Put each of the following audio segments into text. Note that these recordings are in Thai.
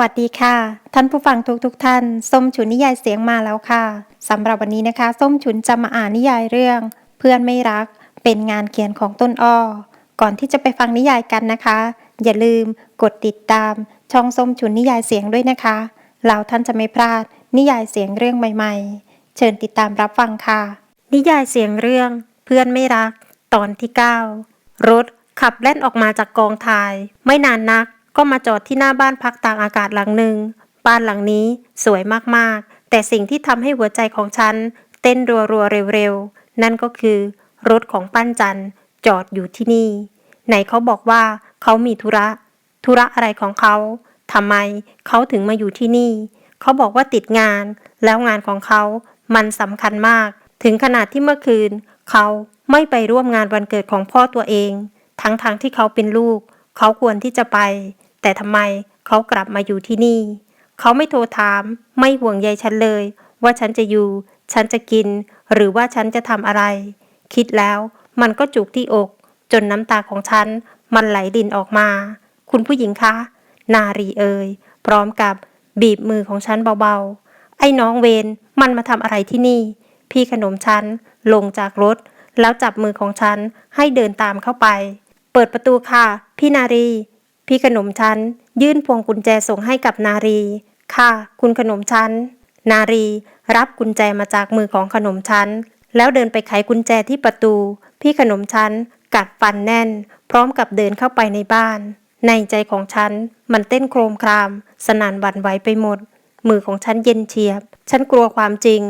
วัสดีค่ะ ท่านผู้ฟังทุกทุกๆท่าน ส้มฉุนนิยายเสียงมาแล้วค่ะสำหรับวันนี้นะคะ ส้มฉุนจะมาอ่านนิยายเรื่อง เพื่อนไม่รัก เป็นงานเขียนของต้นอ้อ ก่อนที่จะไปฟังนิยายกันนะคะ อย่าลืมกดติดตาม ช่องส้มฉุนนิยายเสียงด้วยนะคะแล้วท่านจะไม่พลาด นิยายเสียงเรื่องใหม่ๆ เชิญติดตามรับฟังค่ะ นิยายเสียงเรื่อง เพื่อนไม่รัก ตอนที่ 9 รถขับแล่นออกมาจากกองถ่าย ไม่นานนัก ก็มาจอดที่หน้าบ้านพักตากอากาศหลังหนึ่ง บ้านหลังนี้สวยมากๆ แต่สิ่งที่ทำให้หัวใจของฉัน เต้นรัวๆเร็วๆ นั่นก็คือ รถของปั้นจันจอดอยู่ที่นี่ ไหนเขาบอกว่าเขามีธุระ ธุระอะไรของเขาทำไมเขาถึงมาอยู่ที่นี่ เขาบอกว่าติดงาน แล้วงานของเขามันสำคัญมาก ถึงขนาดที่เมื่อคืน เขาไม่ไปร่วมงานวันเกิดของพ่อตัวเอง ทั้งๆทที่เขาเป็นลูก เขาควรที่จะไป แต่ทำไมเขากลับมาอยู่ที่นี่ เขาไม่โทรถาม ไม่ห่วงใยฉันเลย ว่าฉันจะอยู่ ฉันจะกิน หรือว่าฉันจะทำอะไร คิดแล้วมันก็จุกที่อก จนน้ำตาของฉัน มันไหลดินออกมา คุณผู้หญิงคะ นารีเอ่ยพร้อมกับบีบมือของฉันเบาๆ ไอ้น้องเวนมันมาทำอะไรที่นี่ พี่ขนมฉันลงจากรถ แล้วจับมือของฉันให้เดินตามเข้าไป เปิดประตูค่ะ พี่นารี พี่ขนมฉันยื่นพวงกุญแจส่งให้กับนารี ค่ะ คุณขนมฉันนารี รับกุญแจมาจากมือของขนมฉันแล้วเดินไปไขกุญแจที่ประตู พี่ขนมฉันกัดฟันแน่น พร้อมกับเดินเข้าไปในบ้าน ในใจของฉัน มันเต้นโครมคราม สนั่นหวั่นไหวไปหมด มือของฉันเย็นเฉียบ ฉันกลัวความจริง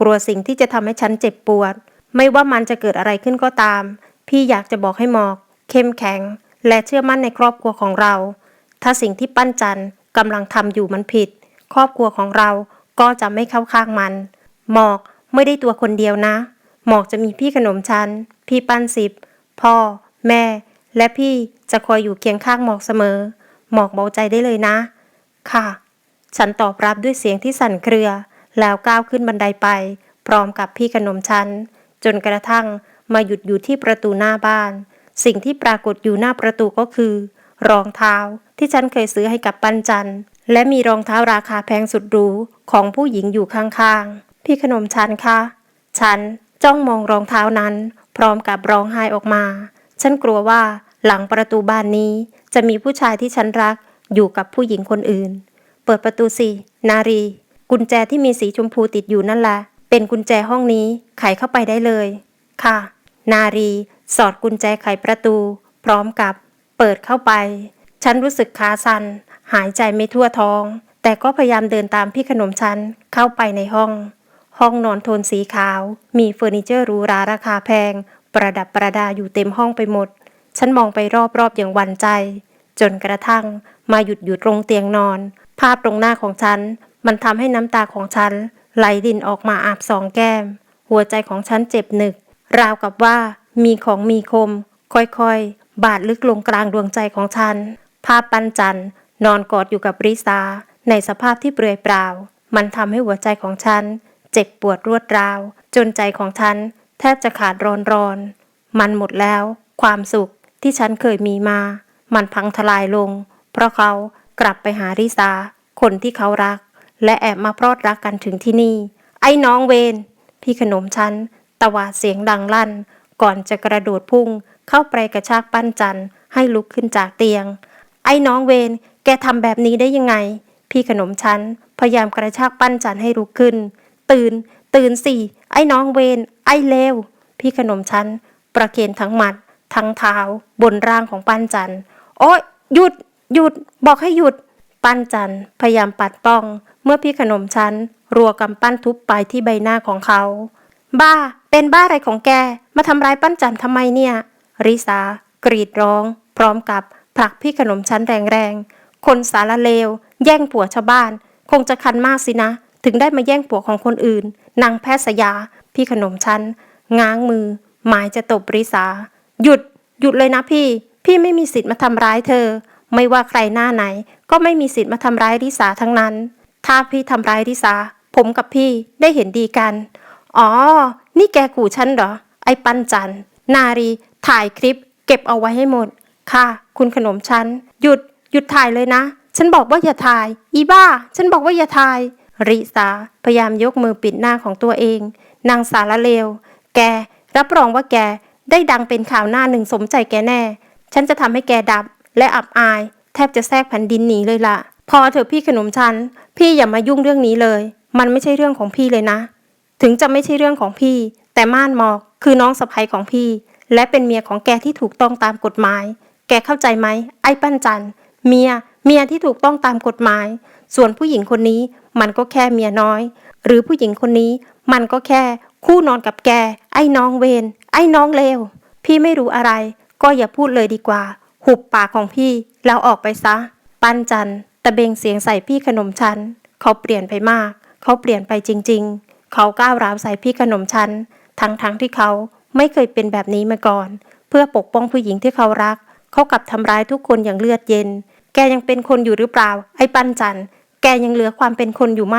กลัวสิ่งที่จะทำให้ฉันเจ็บปวด ไม่ว่ามันจะเกิดอะไรขึ้นก็ตาม พี่อยากจะบอกให้หมอก เข้มแข็ง และเชื่อมั่นในครอบครัวของเรา ถ้าสิ่งที่ปั้นจันกำลังทำอยู่มันผิด ครอบครัวของเราก็จะไม่เข้าข้างมัน หมอกไม่ได้ตัวคนเดียวนะ หมอกจะมีพี่ขนมชัน พี่ปั้นสิบ พ่อ แม่ และพี่จะคอยอยู่เคียงข้างหมอกเสมอ หมอกเบาใจได้เลยนะ ค่ะ ฉันตอบรับด้วยเสียงที่สั่นเครือ แล้วก้าวขึ้นบันไดไป พร้อมกับพี่ขนมชัน จนกระทั่งมาหยุดอยู่ที่ประตูหน้าบ้าน สิ่งที่ปรากฏอยู่หน้าประตูก็คือ รองเท้าที่ฉันเคยซื้อให้กับปันจันและมีรองเท้าราคาแพงสุดหรูของผู้หญิงอยู่ข้างๆ พี่ขนมชันคะ ฉันจ้องมองรองเท้านั้น พร้อมกับร้องไห้ออกมา ฉันกลัวว่าหลังประตูบ้านนี้ จะมีผู้ชายที่ฉันรักอยู่กับผู้หญิงคนอื่น เปิดประตูสิ นารี กุญแจที่มีสีชมพูติดอยู่นั่นแหละ เป็นกุญแจห้องนี้ ไขเข้าไปได้เลย ค่ะ นารี สอดกุญแจไขประตู พร้อมกับเปิดเข้าไป ฉันรู้สึกขาสัน่นหายใจไม่ทั่วท้อง แต่ก็พยายามเดินตามพี่ขนมฉันเข้าไปในห้อง ห้องนอนโทนสีขาว มีเฟอร์นิเจอร์หรูหราราคาแพง ประดับประดาอยู่เต็มห้องไปหมด ฉันมองไปรอบๆอย่างหวั่นใจ จนกระทั่งมาหยุดอยู่ตรงเตียงนอน ภาพตรงหน้าของฉัน มันทำให้น้ำตาของฉัน ไหลดินออกมาอาบสองแก้ม หัวใจของฉันเจ็บหนึก ราวกับว่า มีของมีคม ค่อยๆ บาดลึกลงกลางดวงใจของฉัน ภาพปันจันนอนกอดอยู่กับริซาในสภาพที่เปลือยเปล่า มันทำให้หัวใจของฉัน เจ็บปวดรวดราว จนใจของฉัน แทบจะขาดรอนรอน มันหมดแล้ว ความสุขที่ฉันเคยมีมา มันพังทลายลง เพราะเขากลับไปหาริซาคนที่เขารัก และแอบมาพรอดรักกันถึงที่นี่ ไอ้น้องเวน พี่ขนมฉันตะวาดเสียงดังลั่น ก่อนจะกระโดดพุ่ง เข้าไปกระชากปั้นจันให้ลุกขึ้นจากเตียง ไอ้น้องเวนแกทำแบบนี้ได้ยังไง พี่ขนมฉันพยายามกระชากปั้นจันให้ลุกขึ้น ตื่น ตื่นสิไอ้น้องเวนไอ้เลวพี่ขนมฉันประเคนทั้งหมัด ทั้งเท้า บนร่างของปั้นจันโอ๊ยหยุด หยุด บอกให้หยุด ปั้นจันพยายามปัดป้อง เมื่อพี่ขนมฉันรัวกำปั้นทุบไปที่ใบหน้าของเขา บ้า เป็นบ้าอะไรของแก มาทำร้ายปั้นจันทำไมเนี่ย ริสากรีดร้อง พร้อมกับผลักพี่ขนมชั้นแรงๆ คนสารเลว แย่งผัวชาวบ้าน คงจะคันมากสินะ ถึงได้มาแย่งผัวของคนอื่น นางแพทย์สยา พี่ขนมชั้น ง้างมือ หมายจะตบริสา หยุด หยุดเลยนะพี่ พี่ไม่มีสิทธิ์มาทำร้ายเธอ ไม่ว่าใครหน้าไหน ก็ไม่มีสิทธิ์มาทำร้ายริสาทั้งนั้น ถ้าพี่ทำร้ายริสา ผมกับพี่ได้เห็นดีกัน อ๋อ นี่แกขู่ฉันเหรอ ไอ้ปันจัน นารี ถ่ายคลิป เก็บเอาไว้ให้หมด ค่ะ คุณขนมฉัน หยุด หยุดถ่ายเลยนะ ฉันบอกว่าอย่าถ่าย อีบ้า ฉันบอกว่าอย่าถ่าย ริสาพยายามยกมือปิดหน้าของตัวเอง นางสารเลว แก รับรองว่าแก ได้ดังเป็นข่าวหน้าหนึ่งสมใจแกแน่ ฉันจะทำให้แกดับ และอับอาย แทบจะแทรกแผ่นดินหนีเลยล่ะ พอเถอะพี่ขนมฉัน พี่อย่ามายุ่งเรื่องนี้เลย มันไม่ใช่เรื่องของพี่เลยนะ ถึงจะไม่ใช่เรื่องของพี่ แต่ม่านหมอกคือน้องสะใภ้ของพี่ และเป็นเมียของแกที่ถูกต้องตามกฎหมาย แกเข้าใจไหม ไอ้ปั้นจันเมีย เมียที่ถูกต้องตามกฎหมาย ส่วนผู้หญิงคนนี้มันก็แค่เมียน้อย หรือผู้หญิงคนนี้ มันก็แค่ คู่นอนกับแก ไอ้น้องเวนไอ้น้องเลวพี่ไม่รู้อะไร ก็อย่าพูดเลยดีกว่า หุบปากของพี่แล้วออกไปซะ ปั้นจันตะเบงเสียงใส่พี่ขนมชั้นเขาเปลี่ยนไปมาก เขาเปลี่ยนไปจริง ๆ เขาก้าวร้าวใส่พี่ขนมชั้นทั้งๆทที่เขาไม่เคยเป็นแบบนี้มาก่อน เพื่อปกป้องผู้หญิงที่เขารัก เขากลับทำร้ายทุกคนอย่างเลือดเย็น แกยังเป็นคนอยู่หรือเปล่า ไอ้ปันจันแกยังเหลือความเป็นคนอยู่ไหม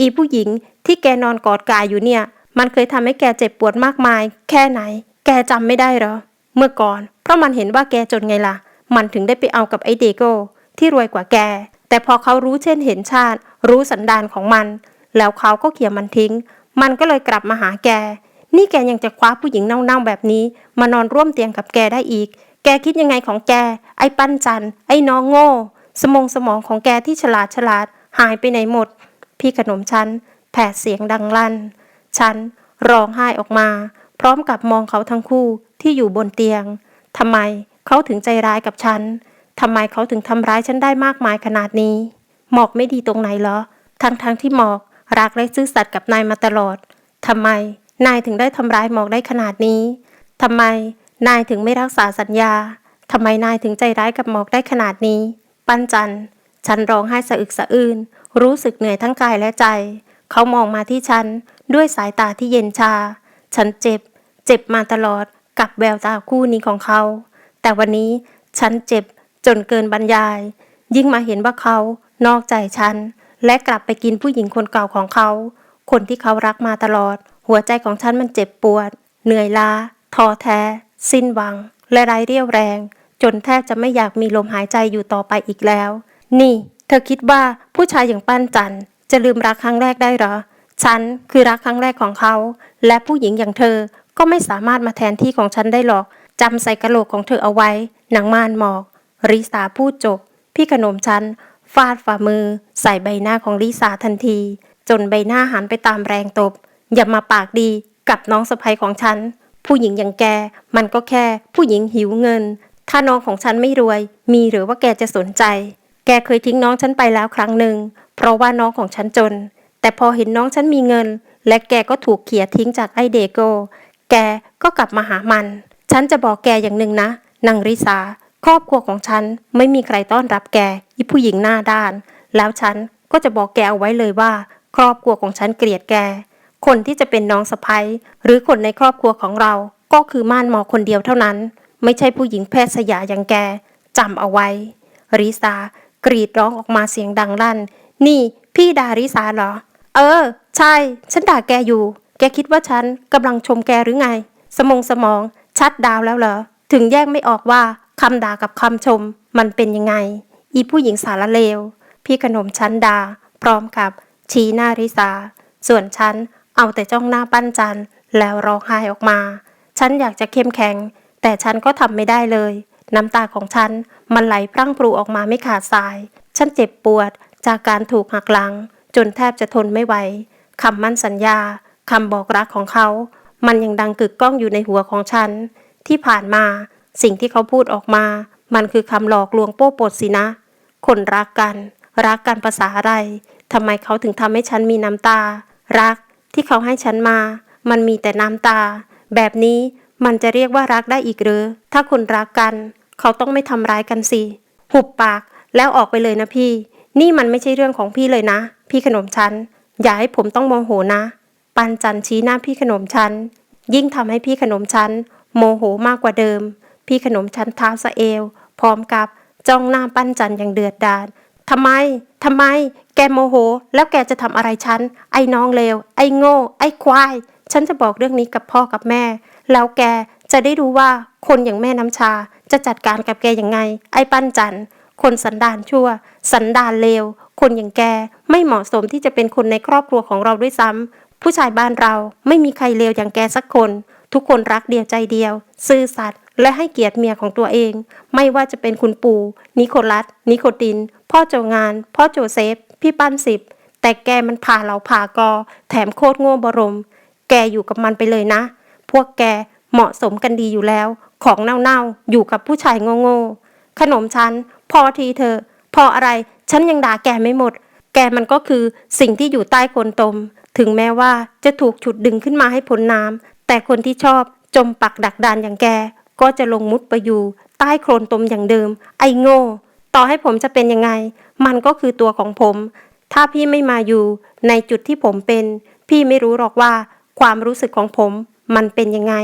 อีผู้หญิงที่แกนอนกอดกายอยู่เนี่ย มันเคยทำให้แกเจ็บปวดมากมาย แค่ไหน แกจำไม่ได้เหรอ เมื่อก่อน เพราะมันเห็นว่าแกจนไงล่ะ มันถึงได้ไปเอากับไอ้เดโก้ที่รวยกว่าแก แต่พอเขารู้เช่นเห็นชาติ รู้สันดานของมัน แล้วเขาก็เขี่ยมันทิ้ง มันก็เลยกลับมาหาแก นี่แกยังจะคว้าผู้หญิงเน่าๆแบบนี้ มานอนร่วมเตียงกับแกได้อีก แกคิดยังไงของแก ไอ้ปั้นจัน ไอ้น้องโง่ สมองสมองของแกที่ฉลาดฉลาด หายไปไหนหมด พี่ขนมฉันแผดเสียงดังลั่น ฉันร้องไห้ออกมา พร้อมกับมองเขาทั้งคู่ที่อยู่บนเตียงทำไมเขาถึงใจร้ายกับฉันทำไมเขาถึงทำร้ายฉันได้มากมายขนาดนี้ หมอกไม่ดีตรงไหนเหรอ ทั้งๆทที่หมอก รักและซื่อสัตย์กับนายมาตลอดทำไม นายถึงได้ทำร้ายหมอกได้ขนาดนี้ทำไม นายถึงไม่รักษาสัญญาทำไมนายถึงใจร้ายกับหมอกได้ขนาดนี้ ปั้นจันฉันร้องไห้สะอึกสะอื้นรู้สึกเหนื่อยทั้งกายและใจ เขามองมาที่ฉันด้วยสายตาที่เย็นชา ฉันเจ็บ เจ็บมาตลอดกับแววตาคู่นี้ของเขา แต่วันนี้ฉันเจ็บจนเกินบรรยาย ยิ่งมาเห็นว่าเขานอกใจฉัน และกลับไปกินผู้หญิงคนเก่าของเขา คนที่เขารักมาตลอด หัวใจของฉันมันเจ็บปวด เหนื่อยล้าท้อแท้ สิ้นหวัง และไร้เรี่ยวแรง จนแทบจะไม่อยากมีลมหายใจอยู่ต่อไปอีกแล้ว นี่ เธอคิดว่าผู้ชายอย่างปั้นจันจะลืมรักครั้งแรกได้หรอ ฉันคือรักครั้งแรกของเขา และผู้หญิงอย่างเธอก็ไม่สามารถมาแทนที่ของฉันได้หรอกจำใส่กระโหลกของเธอเอาไว้ หนังม่านหมอก ริสาพูดจบ พี่ขนมฉัน ฟาดฝ่ามือ ใส่ใบหน้าของลิสาทันที จนใบหน้าหันไปตามแรงตบ อย่ามาปากดีกับน้องสะใภ้ของฉัน ผู้หญิงอย่างแก มันก็แค่ผู้หญิงหิวเงิน ถ้าน้องของฉันไม่รวย มีหรือว่าแกจะสนใจ แกเคยทิ้งน้องฉันไปแล้วครั้งหนึ่ง เพราะว่าน้องของฉันจน แต่พอเห็นน้องฉันมีเงิน และแกก็ถูกเขี่ยทิ้งจากไอเดโก แกก็กลับมาหามัน ฉันจะบอกแกอย่างหนึ่งนะนางริสา ครอบครัวของฉันไม่มีใครต้อนรับแกอีผู้หญิงหน้าด้าน แล้วฉันก็จะบอกแกเอาไว้เลยว่า ครอบครัวของฉันเกลียดแก คนที่จะเป็นน้องสะพ้ยหรือคนในครอบครัวของเรา ก็คือม่านหมอคนเดียวเท่านั้น ไม่ใช่ผู้หญิงแพทย์สยาอย่างแกจำเอาไว้ ริสากรีดร้องออกมาเสียงดังลั่น นี่พี่ด่าริสาเหรอ เออ ใช่ ฉันด่าแกอยู่ แกคิดว่าฉันกำลังชมแกหรือไง สมองสมอง ชัดดาวแล้วเหรอ ถึงแยกไม่ออกว่า คำด่ากับคำชมมันเป็นยังไง อีผู้หญิงสารเลว พี่ขนมชั้นดา พร้อมกับชี้หน้าริสา ส่วนฉันเอาแต่จ้องหน้าปั้นจันแล้วร้องไห้ออกมา ฉันอยากจะเข้มแข็ง แต่ฉันก็ทำไม่ได้เลย น้ำตาของฉันมันไหลพรั่งพรูออกมาไม่ขาดสาย ฉันเจ็บปวดจากการถูกหักหลัง จนแทบจะทนไม่ไหวคำมั่นสัญญาคำบอกรักของเขา มันยังดังกึกก้องอยู่ในหัวของฉัน ที่ผ่านมา สิ่งที่เขาพูดออกมา มันคือคำหลอกลวงโป้ปดสินะ คนรักกัน รักกันภาษาอะไรทำไมเขาถึงทำให้ฉันมีน้ำตา รักที่เขาให้ฉันมา มันมีแต่น้ำตา แบบนี้มันจะเรียกว่ารักได้อีกหรือ ถ้าคนรักกัน เขาต้องไม่ทำร้ายกันสิ หุบปากแล้วออกไปเลยนะพี่ นี่มันไม่ใช่เรื่องของพี่เลยนะ พี่ขนมฉันอย่าให้ผมต้องโมโหนะ ปันจันชี้หน้าพี่ขนมฉันยิ่งทำให้พี่ขนมฉันโมโหมากกว่าเดิม พี่ขนมฉันเท้าสะเอว พร้อมกับจ้องหน้าปั้นจันอย่างเดือดดาลทำไม ทำไม แกโมโห แล้วแกจะทำอะไรฉัน ไอ้น้องเลว ไอ้โง่ ไอ้ควาย ฉันจะบอกเรื่องนี้กับพ่อกับแม่ แล้วแกจะได้รู้ว่าคนอย่างแม่น้ำชา จะจัดการกับแกยังไง ไอ้ปั้นจัน คนสันดานชั่ว สันดานเลว คนอย่างแกไม่เหมาะสมที่จะเป็นคนในครอบครัวของเราด้วยซ้ำผู้ชายบ้านเราไม่มีใครเลวอย่างแกสักคน ทุกคนรักเดียวใจเดียว ซื่อสัตย์ และให้เกียรติเมียของตัวเอง ไม่ว่าจะเป็นคุณปู่นิโคลัส นิโคติน พ่อโจงาน พ่อโจเซฟ พี่ปั้นสิบ แต่แกมันผ่าเราผ่ากอ แถมโคตรโง่บรม แกอยู่กับมันไปเลยนะ พวกแกเหมาะสมกันดีอยู่แล้ว ของเน่าๆ อยู่กับผู้ชายโง่ๆ ขนมฉัน พอทีเธอ พออะไร ฉันยังด่าแกไม่หมด แกมันก็คือสิ่งที่อยู่ใต้โคนตม ถึงแม้ว่าจะถูกฉุดดึงขึ้นมาให้พ้นน้ำแต่คนที่ชอบจมปักดักดานอย่างแก ก็จะลงมุดไปอยู่ ใต้โคลนตมอย่างเดิม ไอ้โง่ ต่อให้ผมจะเป็นยังไง มันก็คือตัวของผม ถ้าพี่ไม่มาอยู่ ในจุดที่ผมเป็น พี่ไม่รู้หรอกว่า ความรู้สึกของผม มันเป็นยังไง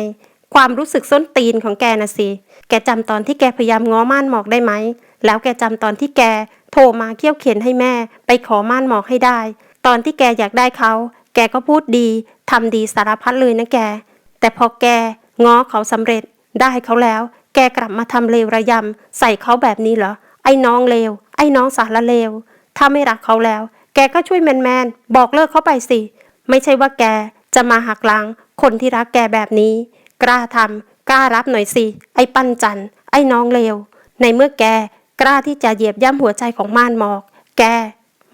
ความรู้สึกส้นตีนของแกน่ะสิ แกจำตอนที่แกพยายามง้อม่านหมอกได้ไหม แล้วแกจำตอนที่แกโทรมาเคี่ยวเข็นให้แม่ ไปขอม่านหมอกให้ได้ ตอนที่แกอยากได้เขา แกก็พูดดีทำดีสารพัดเลยนะแก แต่พอแกง้อเขาสำเร็จ ได้เขาแล้ว แกกลับมาทำเลวระยำใส่เขาแบบนี้เหรอ ไอ้น้องเลว ไอ้น้องสารเลว ถ้าไม่รักเขาแล้ว แกก็ช่วยแมนแมนบอกเลิกเขาไปสิ ไม่ใช่ว่าแกจะมาหักหลังคนที่รักแกแบบนี้ กล้าทำกล้ารับหน่อยสิ ไอ้ปั้นจัน ไอ้น้องเลว ในเมื่อแกกล้าที่จะเหยียบย่ำหัวใจของม่านหมอก แก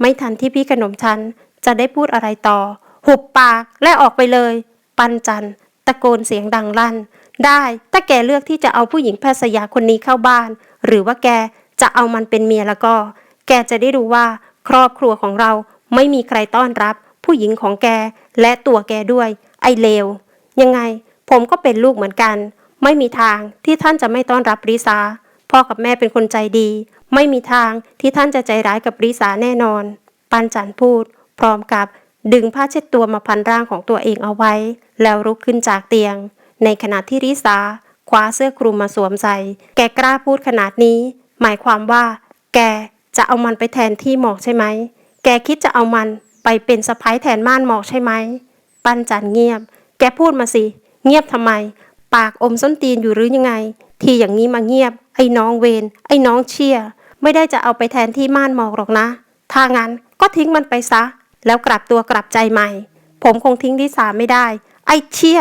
ไม่ทันที่พี่ขนมฉันจะได้พูดอะไรต่อ หุบปากและออกไปเลย ปันจันตะโกนเสียงดังลั่น ได้ถ้าแกเลือกที่จะเอาผู้หญิงแพทย์สยาคนนี้เข้าบ้าน หรือว่าแกจะเอามันเป็นเมียแล้วก็ แกจะได้รู้ว่าครอบครัวของเราไม่มีใครต้อนรับ ผู้หญิงของแกและตัวแกด้วย ไอเลวยังไง ผมก็เป็นลูกเหมือนกัน ไม่มีทางที่ท่านจะไม่ต้อนรับริซาพ่อกับแม่เป็นคนใจดี ไม่มีทางที่ท่านจะใจร้ายกับริซาแน่นอน ปันจันพูด พร้อมกับดึงผ้าเช็ดตัวมาพันร่างของตัวเองเอาไว้ แล้วลุกขึ้นจากเตียง ในขณะที่ริซาคว้าเสื้อคลุมมาสวมใส่ แกกล้าพูดขนาดนี้ หมายความว่า แกจะเอามันไปแทนที่หมอกใช่ไหม แกคิดจะเอามันไปเป็นสะพ้ายแทนม่านหมอกใช่ไหม ปั้นจันเงียบ แกพูดมาสิ เงียบทำไม ปากอมส้นตีนอยู่หรือยังไง ทีอย่างนี้มาเงียบ ไอ้น้องเวน ไอ้น้องเชียไม่ได้จะเอาไปแทนที่ม่านหมอกหรอกนะ ถ้างั้นก็ทิ้งมันไปซะ แล้วกลับตัวกลับใจใหม่ ผมคงทิ้งลิสาไม่ได้ ไอ้เชีย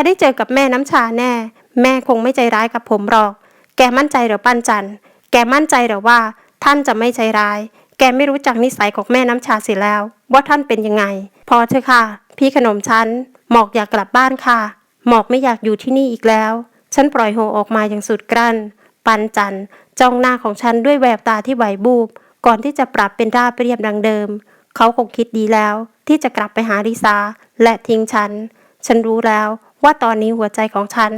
กได้เจอกับแม่น้ำชาแน่ แม่คงไม่ใจร้ายกับผมหรอก แกมั่นใจหรือปั้นจันแกมั่นใจหรือว่าท่านจะไม่ใจร้าย แกไม่รู้จักนิสัยของแม่น้ำชาเสียแล้ว ว่าท่านเป็นยังไง พอเถอะค่ะ พี่ขนมฉันหมอกอยากกลับบ้านค่ะ หมอกไม่อยากอยู่ที่นี่อีกแล้ว ฉันปล่อยโฮออกมาอย่างสุดกลั้น ปันจันจ้องหน้าของฉันด้วยแววตาที่ไหวบูบ ก่อนที่จะปรับเป็นราบเรียบดังเดิม เขาคงคิดดีแล้ว ที่จะกลับไปหาริซาและทิ้งฉัน ฉันรู้แล้ว ว่าตอนนี้หัวใจของฉัน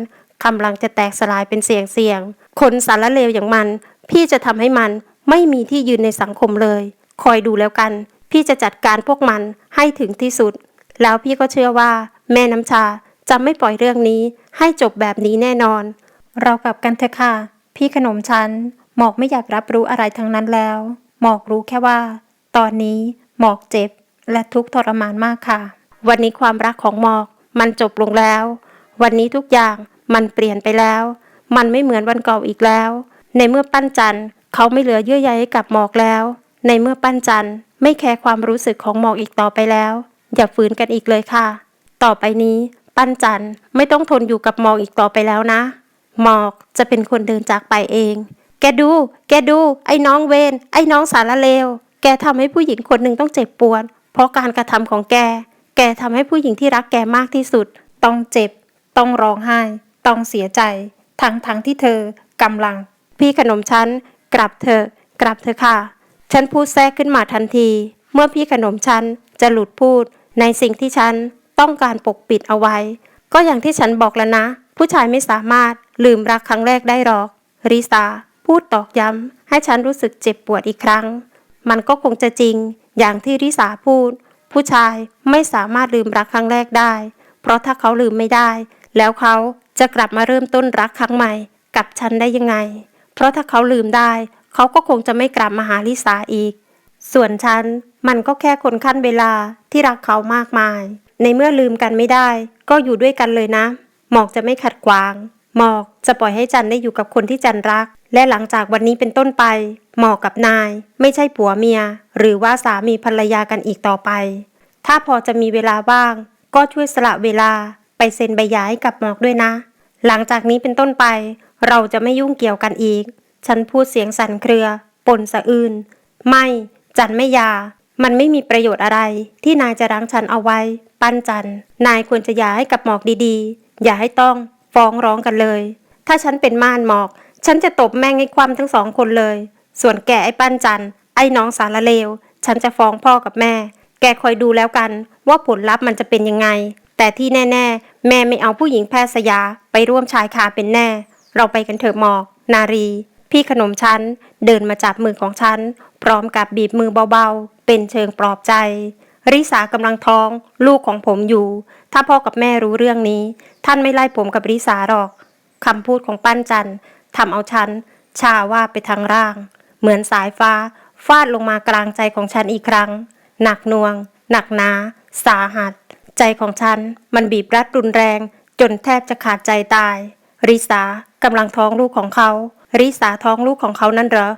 กำลังจะแตกสลายเป็นเสียงเสียงๆคนสารเลวอย่างมัน พี่จะทำให้มันไม่มีที่ยืนในสังคมเลย คอยดูแล้วกัน พี่จะจัดการพวกมันให้ถึงที่สุด แล้วพี่ก็เชื่อว่า แม่น้ำชาจะไม่ปล่อยเรื่องนี้ ให้จบแบบนี้แน่นอน เรากลับกันเถอะค่ะ พี่ขนมฉันหมอกไม่อยากรับรู้อะไรทั้งนั้นแล้ว หมอกรู้แค่ว่า ตอนนี้หมอกเจ็บ และทุกข์ทรมานมากค่ะ วันนี้ความรักของหมอก มันจบลงแล้ว วันนี้ทุกอย่างมันเปลี่ยนไปแล้ว มันไม่เหมือนวันเก่าอีกแล้ว ในเมื่อปั้นจันเขาไม่เหลือเยื่อใยให้กับหมอกแล้ว ในเมื่อปั้นจันไม่แคร์ความรู้สึกของหมอกอีกต่อไปแล้ว อย่าฝืนกันอีกเลยค่ะ ต่อไปนี้ ปั้นจันไม่ต้องทนอยู่กับหมอกอีกต่อไปแล้วนะ หมอกจะเป็นคนเดินจากไปเอง แกดู แกดู ไอ้น้องเวนไอ้น้องสารเลว แกทำให้ผู้หญิงคนหนึ่งต้องเจ็บปวดเพราะการกระทำของแก แกทำให้ผู้หญิงที่รักแกมากที่สุด ต้องเจ็บ ต้องร้องไห้ ต้องเสียใจ ทั้งทั้งที่เธอกำลัง พี่ขนมฉันกลับเถอกลับเถอค่ะ ฉันพูดแทรกขึ้นมาทันที เมื่อพี่ขนมฉันจะหลุดพูด ในสิ่งที่ฉันต้องการปกปิดเอาไว้ ก็อย่างที่ฉันบอกแล้วนะ ผู้ชายไม่สามารถลืมรักครั้งแรกได้หรอก ริซาพูดตอกย้ำให้ฉันรู้สึกเจ็บปวดอีกครั้ง มันก็คงจะจริง อย่างที่ริสาพูด ผู้ชายไม่สามารถลืมรักครั้งแรกได้ เพราะถ้าเขาลืมไม่ได้ แล้วเขาจะกลับมาเริ่มต้นรักครั้งใหม่กับฉันได้ยังไง เพราะถ้าเขาลืมได้ เขาก็คงจะไม่กลับมาหาลิสาอีก ส่วนฉันมันก็แค่คนขั้นเวลาที่รักเขามากมาย ในเมื่อลืมกันไม่ได้ ก็อยู่ด้วยกันเลยนะ หมอกจะไม่ขัดขวาง หมอกจะปล่อยให้จันได้อยู่กับคนที่จันรัก และหลังจากวันนี้เป็นต้นไป หมอกกับนาย ไม่ใช่ผัวเมีย หรือว่าสามีภรรยากันอีกต่อไป ถ้าพอจะมีเวลาว่าง ก็ช่วยสละเวลาไปเซ็นใบย่าให้กับหมอกด้วยนะ หลังจากนี้เป็นต้นไป เราจะไม่ยุ่งเกี่ยวกันอีก ฉันพูดเสียงสั่นเครือ ปนสะอื้นไม่ จันไม่ยา มันไม่มีประโยชน์อะไร ที่นายจะรั้งฉันเอาไว้ ปั้นจัน นายควรจะย่าให้กับหมอกดีๆ อย่าให้ต้อง ฟ้องร้องกันเลย ถ้าฉันเป็นม่านหมอก ฉันจะตบแม่งให้ความทั้งสองคนเลย ส่วนแกไอ้ปั้นจันไอ้น้องสารเลว ฉันจะฟ้องพ่อกับแม่ แกคอยดูแล้วกันว่าผลลัพธ์มันจะเป็นยังไง แต่ที่แน่ ๆ แม่ไม่เอาผู้หญิงแพทย์สยาไปร่วมชายคาเป็นแน่ เราไปกันเถอะหมอก นารี พี่ขนมฉันเดินมาจับมือของฉัน พร้อมกับบีบมือเบาๆ เป็นเชิงปลอบใจ ริสากำลังท้องลูกของผมอยู่ ถ้าพ่อกับแม่รู้เรื่องนี้ ท่านไม่ไล่ผมกับริสาหรอกคำพูดของปั้นจันทำเอาฉันชาว่าไปทางร่าง เหมือนสายฟ้า ฟาดลงมากลางใจของฉันอีกครั้ง หนักหน่วง หนักหนา สาหัส ใจของฉัน มันบีบรัดรุนแรง จนแทบจะขาดใจตาย ริสากำลังท้องลูกของเขา ริสาท้องลูกของเขานั่นเหรอ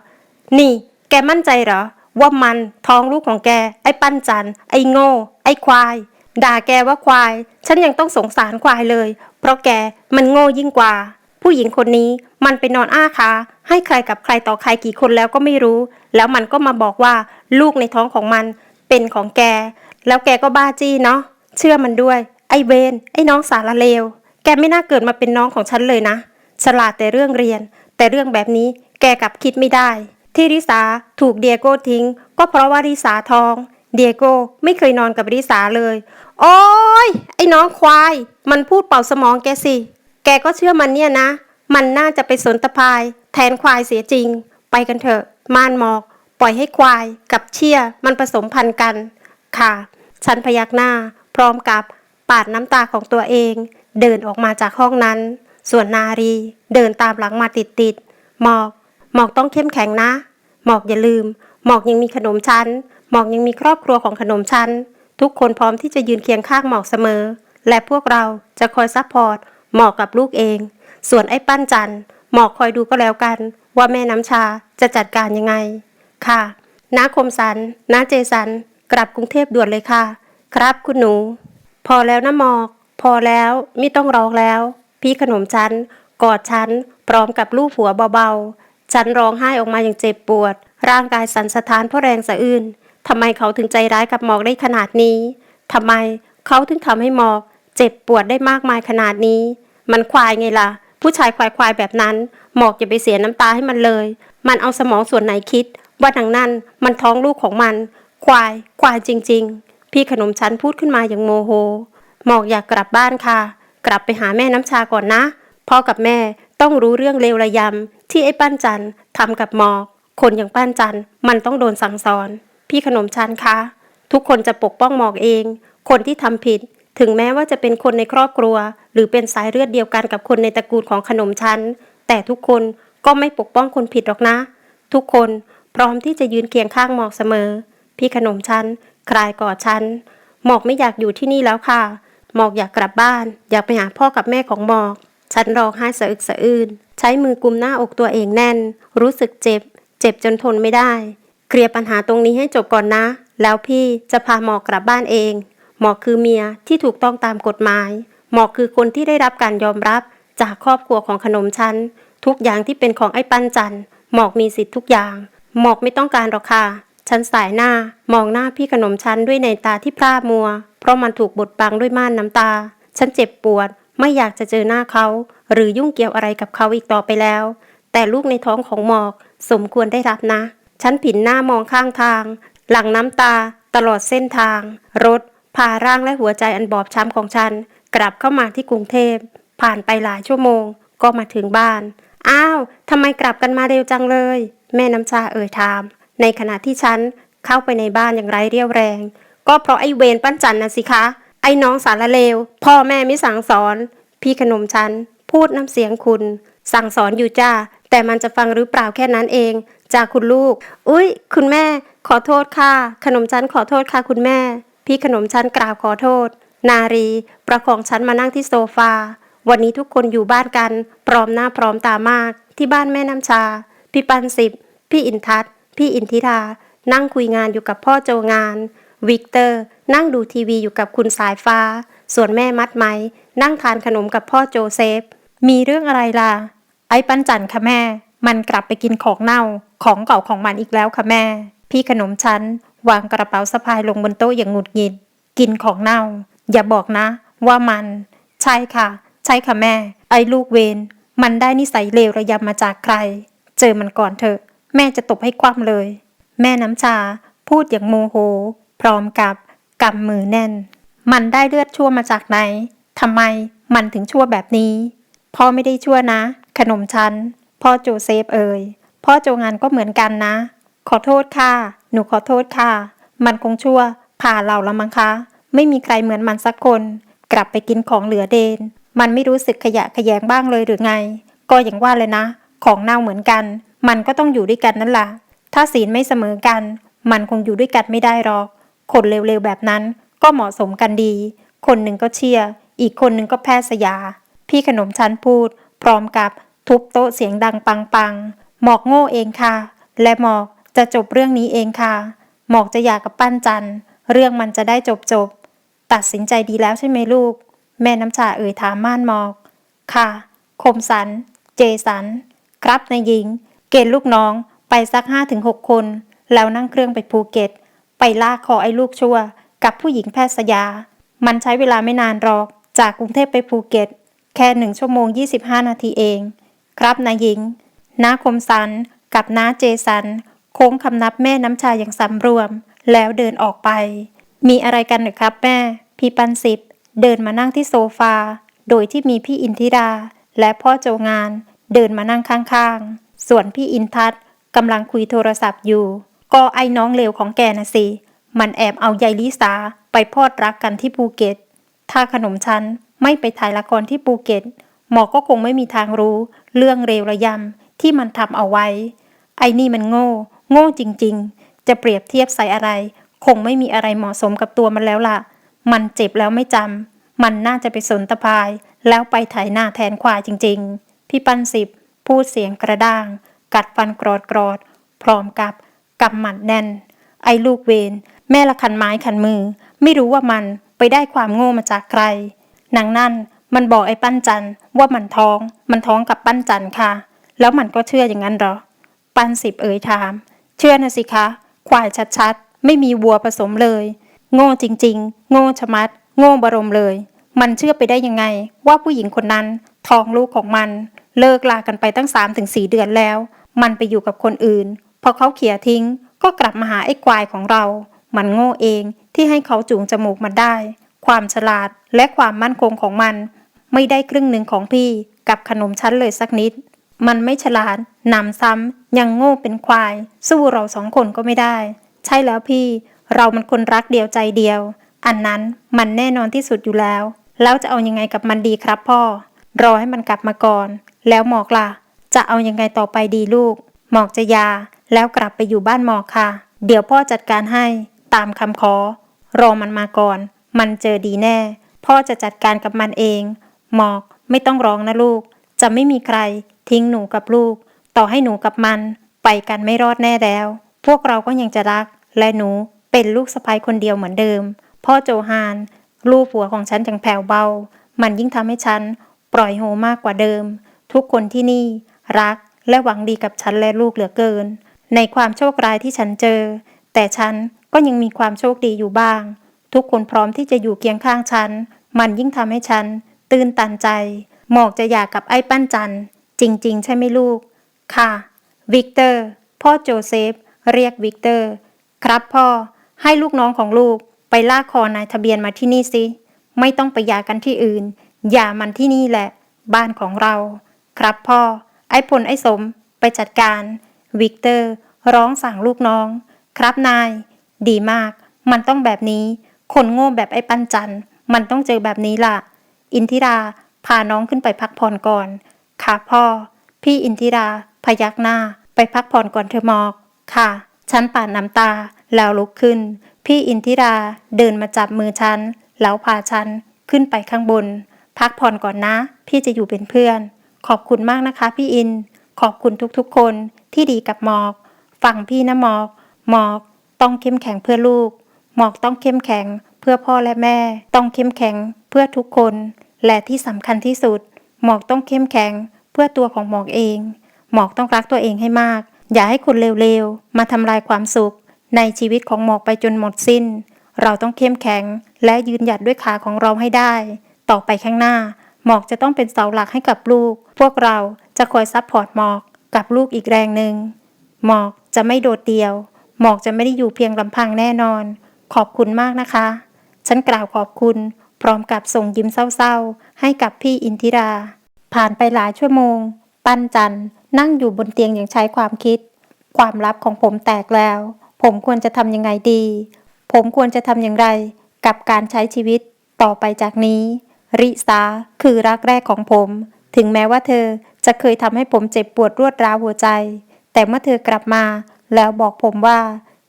นี่ แกมั่นใจเหรอ ว่ามันท้องลูกของแก ไอ้ปั้นจัน ไอ้โง่ ไอ้ควาย ด่าแกว่าควาย ฉันยังต้องสงสารควายเลย เพราะแกมันโง่ยิ่งกว่า ผู้หญิงคนนี้มันไปนอนอ้าขาให้ใครกับใครต่อใครกี่คนแล้วก็ไม่รู้ แล้วมันก็มาบอกว่าลูกในท้องของมันเป็นของแก แล้วแกก็บ้าจี้เนาะเชื่อมันด้วย ไอเวนไอ้น้องสารเลว แกไม่น่าเกิดมาเป็นน้องของฉันเลยนะ ฉลาดแต่เรื่องเรียน แต่เรื่องแบบนี้แกกลับคิดไม่ได้ ที่ริสาถูกเดียโก้ทิ้ง ก็เพราะว่าริสาท้อง เดียโก้ไม่เคยนอนกับริสาเลย โอ้ยไอ้น้องควาย มันพูดเป่าสมองแกสิ กก็เชื่อมันเนี่ยนะ มันน่าจะไปสนตะพาย แทนควายเสียจริง ไปกันเถอะ ม่านหมอก ปล่อยให้ควายกับเชี่ยมันผสมพันธุ์กัน ค่ะ ฉันพยักหน้า พร้อมกับปาดน้ำตาของตัวเอง เดินออกมาจากห้องนั้น ส่วนนารี เดินตามหลังมาติดๆหมอก หมอกต้องเข้มแข็งนะ หมอกอย่าลืม หมอกยังมีขนมชั้น หมอกยังมีครอบครัวของขนมชั้น ทุกคนพร้อมที่จะยืนเคียงข้างหมอกเสมอ และพวกเราจะคอยซัพพอร์ต หมอกกับลูกเอง ส่วนไอ้ปั้นจันหมอกคอยดูก็แล้วกัน ว่าแม่น้ำชาจะจัดการยังไง ค่ะน้าคมสันน้าเจสัน กลับกรุงเทพด่วนเลยค่ะ ครับคุณหนู พอแล้วนะหมอก พอแล้วไม่ต้องร้องแล้ว พี่ขนมฉันกอดฉันพร้อมกับลูบหัวเบาๆ ฉันร้องไห้ออกมาอย่างเจ็บปวด ร่างกายสั่นสะท้านเพราะแรงสะอื้นทำไมเขาถึงใจร้ายกับหมอกได้ขนาดนี้ทำไมเขาถึงทำให้หมอก เจ็บปวดได้มากมายขนาดนี้ มันควายไงล่ะ ผู้ชายควายควายแบบนั้น หมอกอย่าไปเสียน้ำตาให้มันเลย มันเอาสมองส่วนไหนคิด ว่าดังนั้นมันท้องลูกของมัน ควาย ควายจริง ๆ พี่ขนมชั้นพูดขึ้นมาอย่างโมโห หมอกอยากกลับบ้านค่ะ กลับไปหาแม่น้ำชาก่อนนะ พ่อกับแม่ต้องรู้เรื่องเลวระยำที่ไอ้ปั้นจันทำกับหมอก คนอย่างปั้นจันมันต้องโดนสั่งสอน พี่ขนมชั้นคะทุกคนจะปกป้องหมอกเอง คนที่ทำผิด ถึงแม้ว่าจะเป็นคนในครอบครัว หรือเป็นสายเลือดเดียวกันกับคนในตระกูลของขนมชั้น แต่ทุกคนก็ไม่ปกป้องคนผิดหรอกนะ ทุกคนพร้อมที่จะยืนเคียงข้างหมอกเสมอ พี่ขนมชั้นคลายกอดฉันหมอกไม่อยากอยู่ที่นี่แล้วค่ะ หมอกอยากกลับบ้าน อยากไปหาพ่อกับแม่ของหมอก ฉันร้องไห้สะอึกสะอื้นใช้มือกุมหน้าอกตัวเองแน่น รู้สึกเจ็บ เจ็บจนทนไม่ได้ เคลียร์ปัญหาตรงนี้ให้จบก่อนนะ แล้วพี่จะพาหมอกกลับบ้านเอง หมอกคือเมียที่ถูกต้องตามกฎหมาย หมอกคือคนที่ได้รับการยอมรับจากครอบครัวของขนมชั้น ทุกอย่างที่เป็นของไอ้ปันจันหมอกมีสิทธิ์ทุกอย่าง หมอกไม่ต้องการหรอกค่ะฉันสายหน้ามองหน้าพี่ขนมชั้นด้วยในตาที่พร่ามัว เพราะมันถูกบดบังด้วยม่านน้ำตา ฉันเจ็บปวด ไม่อยากจะเจอหน้าเขา หรือยุ่งเกี่ยวอะไรกับเขาอีกต่อไปแล้ว แต่ลูกในท้องของหมอกสมควรได้รับนะ ฉันผินหน้ามองข้างทาง หลังน้ำตา ตลอดเส้นทาง รถ พาร่างและหัวใจอันบอบช้ำของฉัน กลับเข้ามาที่กรุงเทพ ผ่านไปหลายชั่วโมง ก็มาถึงบ้าน อ้าวทำไมกลับกันมาเร็วจังเลย แม่น้ำชาเอ่ยถาม ในขณะที่ฉันเข้าไปในบ้านอย่างไร้เรี่ยวแรง ก็เพราะไอ้เวรปั้นจันนะสิคะ ไอ้น้องสารเลว พ่อแม่ไม่สั่งสอน พี่ขนมฉัน พูดน้ำเสียงคุณ สั่งสอนอยู่จ้า แต่มันจะฟังหรือเปล่าแค่นั้นเองจากคุณลูก อุ้ยคุณแม่ ขอโทษค่ะ ขนมชั้นขอโทษค่ะคุณแม่ พี่ขนมชั้นกราบขอโทษ นารี ประคองฉันมานั่งที่โซฟา วันนี้ทุกคนอยู่บ้านกัน พร้อมหน้าพร้อมตามาก ที่บ้านแม่น้ำชา พี่ปันสิบ พี่อินทัศพี่อินทิรานั่งคุยงานอยู่กับพ่อโจงาน วิกเตอร์ นั่งดูทีวีอยู่กับคุณสายฟ้า ส่วนแม่มัดไหม นั่งทานขนมกับพ่อโจเซฟ มีเรื่องอะไรล่ะ ไอ้ปันจันค่ะแม่ มันกลับไปกินของเน่า ของเก่าของมันอีกแล้วค่ะแม่ พี่ขนมชั้น วางกระเป๋าสะพายลงบนโต๊ะอย่างหงุดหงิด กินของเน่า อย่าบอกนะ ว่ามัน ใช่ค่ะ ใช่ค่ะแม่ ไอ้ลูกเวนมันได้นิสัยเลวระยำมาจากใคร เจอมันก่อนเถอะ แม่จะตบให้คว่ำเลย แม่น้ำชา พูดอย่างโมโห พร้อมกับกำมือแน่น มันได้เลือดชั่วมาจากไหนทำไมมันถึงชั่วแบบนี้ พ่อไม่ได้ชั่วนะ ขนมชั้น พ่อโจเซฟเอ่ย พ่อโจงานก็เหมือนกันนะ ขอโทษค่ะ หนูขอโทษค่ะ มันคงชั่ว ผ่าเราละมั้งคะ ไม่มีใครเหมือนมันสักคน กลับไปกินของเหลือเดน มันไม่รู้สึกขยะขยงบ้างเลยหรือไง ก็อย่างว่าเลยนะ ของเน่าเหมือนกัน มันก็ต้องอยู่ด้วยกันนั่นแหละ ถ้าศีลไม่เสมอกัน มันคงอยู่ด้วยกันไม่ได้หรอก คนเร็วๆแบบนั้นก็เหมาะสมกันดี คนหนึ่งก็เชียร์ อีกคนหนึ่งก็แพทย์สยา พี่ขนมชั้นพูด พร้อมกับทุบโต๊ะเสียงดังปังๆ หมอกโง่เองค่ะ และหมอก จะจบเรื่องนี้เองค่ะ หมอกจะหย่ากกับปั้นจันเรื่องมันจะได้จบจบ ตัดสินใจดีแล้วใช่ไหมลูก แม่น้ำชาเอ่ยถามม่านหมอก ค่ะ คมสัน เจสัน ครับนายหญิง เกณฑ์ลูกน้องไปสักห้าถึงหกคน แล้วนั่งเครื่องไปภูเก็ต ไปลากคอไอ้ลูกชั่ว กับผู้หญิงแพทย์สยา มันใช้เวลาไม่นานหรอก จากกรุงเทพไปภูเก็ต แค่หนึ่งชั่วโมง 25 นาทีเอง ครับนายหญิงน้าคมสันกับน้าเจสัน ค้งคำนับแม่น้ำชาอย่างสำรวม แล้วเดินออกไป มีอะไรกันหรือครับแม่ พี่ปันสิบเดินมานั่งที่โซฟา โดยที่มีพี่อินทิราและพ่อโจงาน เดินมานั่งข้างๆ ส่วนพี่อินทัศกำลังคุยโทรศัพท์อยู่ ก็ไอ้น้องเลวของแกนะสิ มันแอบเอายายลิสาไปพอดรักกันที่ภูเก็ต ถ้าขนมชั้นไม่ไปถ่ายละครที่ภูเก็ต หมอก็คงไม่มีทางรู้ เรื่องเรวระยำที่มันทำเอาไว้ ไอ้นี่มันโง่ โง่จริงๆ จะเปรียบเทียบใส่อะไร คงไม่มีอะไรเหมาะสมกับตัวมันแล้วล่ะ มันเจ็บแล้วไม่จำ มันน่าจะไปสนตะพาย แล้วไปไถหน้าแทนควายจริง ๆ พี่ปันสิบ พูดเสียงกระด้าง กัดฟันกรอดกรอดๆพร้อมกับกำหมัดแน่น ไอ้ลูกเวนแม่ละคันไม้คันมือ ไม่รู้ว่ามันไปได้ความโง่มาจากใครนางนั่นมันบอกไอ้ปั้นจันว่ามันท้อง มันท้องกับปั้นจันค่ะ แล้วมันก็เชื่ออย่างนั้นหรอ ปั้นสิบเอ่ยถาม เชื่อนะสิคะ ควายชัดๆ ไม่มีวัวผสมเลย โง่จริงๆ โง่ชะมัด โง่บรมเลย มันเชื่อไปได้ยังไง ว่าผู้หญิงคนนั้นท้องลูกของมัน เลิกลากันไปตั้ง3าถึงสเดือนแล้ว มันไปอยู่กับคนอื่น พอเขาเขี่ยทิ้ง ก็กลับมาหาไอ้ควายของเรา มันโง่เองที่ให้เขาจูงจมูกมันได้ ความฉลาดและความมั่นคงของมัน ไม่ได้ครึ่งหนึ่งของพี่กับขนมชั้นเลยสักนิด มันไม่ฉลาดหนำซ้ำยังโง่เป็นควาย สู้เราสองคนก็ไม่ได้ ใช่แล้วพี่ เรามันคนรักเดียวใจเดียว อันนั้นมันแน่นอนที่สุดอยู่แล้ว แล้วจะเอายังไงกับมันดีครับพ่อ รอให้มันกลับมาก่อน แล้วหมอกล่ะ จะเอายังไงต่อไปดีลูก หมอกจะยา แล้วกลับไปอยู่บ้านหมอกค่ะ เดี๋ยวพ่อจัดการให้ ตามคำขอ รอมันมาก่อน มันเจอดีแน่ พ่อจะจัดการกับมันเอง หมอกไม่ต้องร้องนะลูก จะไม่มีใคร ทิ้งหนูกับลูก ต่อให้หนูกับมัน ไปกันไม่รอดแน่แล้ว พวกเราก็ยังจะรัก และหนูเป็นลูกสะใภ้คนเดียวเหมือนเดิม พ่อโจฮาน ลูกผัวของฉันจังแผ่วเบา มันยิ่งทำให้ฉัน ปล่อยโฮมากกว่าเดิม ทุกคนที่นี่ รักและหวังดีกับฉันและลูกเหลือเกิน ในความโชคร้ายที่ฉันเจอ แต่ฉันก็ยังมีความโชคดีอยู่บ้าง ทุกคนพร้อมที่จะอยู่เคียงข้างฉัน มันยิ่งทำให้ฉัน ตื่นตันใจ หมอกจะอยากกับไอ้ปั้นจัน จริง ๆ ใช่ไหมลูก ค่ะ วิกเตอร์ พ่อโจเซฟ เรียกวิกเตอร์ ครับพ่อ ให้ลูกน้องของลูกไปลากคอนายทะเบียนมาที่นี่สิ ไม่ต้องไปยากันที่อื่น อย่ามันที่นี่แหละ บ้านของเรา ครับพ่อ ไอ้พลไอ้สม ไปจัดการ วิกเตอร์ ร้องสั่งลูกน้อง ครับนาย ดีมาก มันต้องแบบนี้ คนโง่แบบไอ้ปันจัน มันต้องเจอแบบนี้ล่ะ อินทิราพาน้องขึ้นไปพักผ่อนก่อน ค่ะพ่อ พี่อินทิราพยักหน้า ไปพักผ่อนก่อนเธอหมอก ค่ะ ฉันป่าดน้ำตาแล้วลุกขึ้น พี่อินทิราเดินมาจับมือฉัน แล้วพาฉันขึ้นไปข้างบนพพักผ่อนก่อนนะ พี่จะอยู่เป็นเพื่อน ขอบคุณมากนะคะ พี่อิน ขอบคุณทุกๆ คนที่ดีกับหมอกฟังพี่นะหมอก หมอกต้องเข้มแข็งเพื่อลูก หมอกต้องเข้มแข็งเพื่อพ่อและแม่ ต้องเข้มแข็งเพื่อทุกคน และที่สำคัญที่สุด หมอกต้องเข้มแข็ง เพื่อตัวของหมอกเอง หมอกต้องรักตัวเองให้มาก อย่าให้คนเร็วๆ มาทำลายความสุข ในชีวิตของหมอกไปจนหมดสิ้น เราต้องเข้มแข็ง และยืนหยัดด้วยขาของเราให้ได้ ต่อไปข้างหน้า หมอกจะต้องเป็นเสาหลักให้กับลูก พวกเราจะคอยซัพพอร์ตหมอกกับลูกอีกแรงหนึ่งหมอกจะไม่โดดเดี่ยว หมอกจะไม่ได้อยู่เพียงลำพังแน่นอน ขอบคุณมากนะคะ ฉันกล่าวขอบคุณ พร้อมกับส่งยิ้มเศร้าๆ ให้กับพี่อินทิรา ผ่านไปหลายชั่วโมง ปั้นจันนั่งอยู่บนเตียงอย่างใช้ความคิด ความลับของผมแตกแล้ว ผมควรจะทำยังไงดี ผมควรจะทำอย่างไร กับการใช้ชีวิตต่อไปจากนี้ ริสาคือรักแรกของผม ถึงแม้ว่าเธอจะเคยทำให้ผมเจ็บปวดรวดร้าวหัวใจ แต่เมื่อเธอกลับมา แล้วบอกผมว่า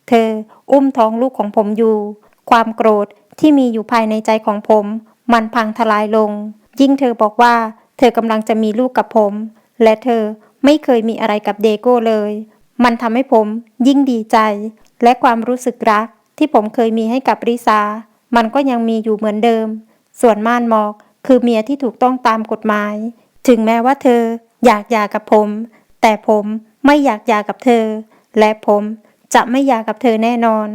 เธออุ้มท้องลูกของผมอยู่ ความโกรธ ที่มีอยู่ภายในใจของผม มันพังทลายลง ยิ่งเธอบอกว่า เธอกำลังจะมีลูกกับผม และเธอไม่เคยมีอะไรกับเดโก้เลย มันทำให้ผมยิ่งดีใจ และความรู้สึกรักที่ผมเคยมีให้กับริซา มันก็ยังมีอยู่เหมือนเดิม ส่วนม่านหมอกคือเมียที่ถูกต้องตามกฎหมาย ถึงแม้ว่าเธออยากหย่ากับผม แต่ผมไม่อยากหย่ากับเธอ และผมจะไม่หย่ากับเธอแน่นอน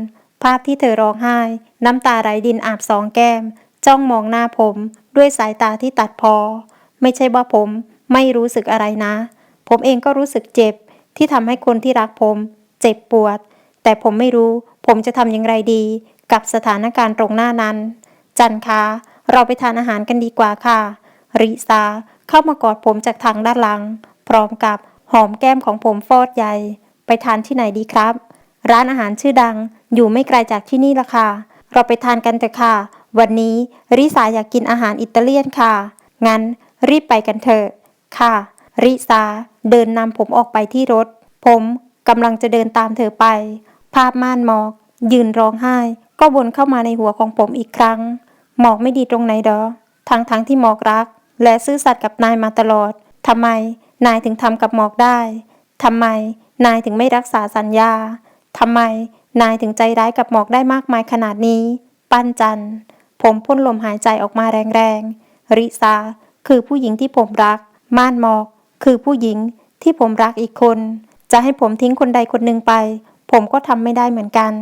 ภาพที่เธอร้องไห้ น้ำตาไหลดินอาบสองแก้ม จ้องมองหน้าผม ด้วยสายตาที่ตัดพอ ไม่ใช่ว่าผมไม่รู้สึกอะไรนะ ผมเองก็รู้สึกเจ็บที่ทำให้คนที่รักผม เจ็บปวด แต่ผมไม่รู้ ผมจะทำอย่างไรดี กับสถานการณ์ตรงหน้านั้น จันคะเราไปทานอาหารกันดีกว่าค่ะ ริซาเข้ามากอดผมจากทางด้านหลัง พร้อมกับหอมแก้มของผมฟอดใหญ่ ไปทานที่ไหนดีครับ ร้านอาหารชื่อดัง อยู่ไม่ไกลจากที่นี่ละค่ะ เราไปทานกันเถอะค่ะ วันนี้ริสาอยากกินอาหารอิตาเลียนค่ะ งั้นรีบไปกันเถอะค่ะ ริซาเดินนำผมออกไปที่รถ ผมกำลังจะเดินตามเธอไป ภาพม่านหมอก ยืนร้องไห้ ก็วนเข้ามาในหัวของผมอีกครั้ง หมอกไม่ดีตรงไหนดอทั้งทั้งๆที่หมอกรัก และซื่อสัตย์กับนายมาตลอดทำไมนายถึงทำกับหมอกได้ทำไมนายถึงไม่รักษาสัญญาทำไม นายถึงใจร้ายกับหมอกได้มากมายขนาดนี้ ปั้นจัน ผมพ่นลมหายใจออกมาแรงๆ ริซา คือผู้หญิงที่ผมรัก ม่านหมอก คือผู้หญิงที่ผมรักอีกคน จะให้ผมทิ้งคนใดคนหนึ่งไป ผมก็ทำไม่ได้เหมือนกัน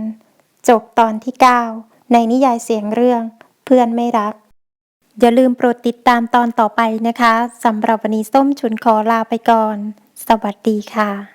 จบตอนที่ 9 ในนิยายเสียงเรื่อง เพื่อนไม่รัก อย่าลืมโปรดติดตามตอนต่อไปนะคะสำหรับวันนี้ส้มฉุนขอลาไปก่อน สวัสดีค่ะ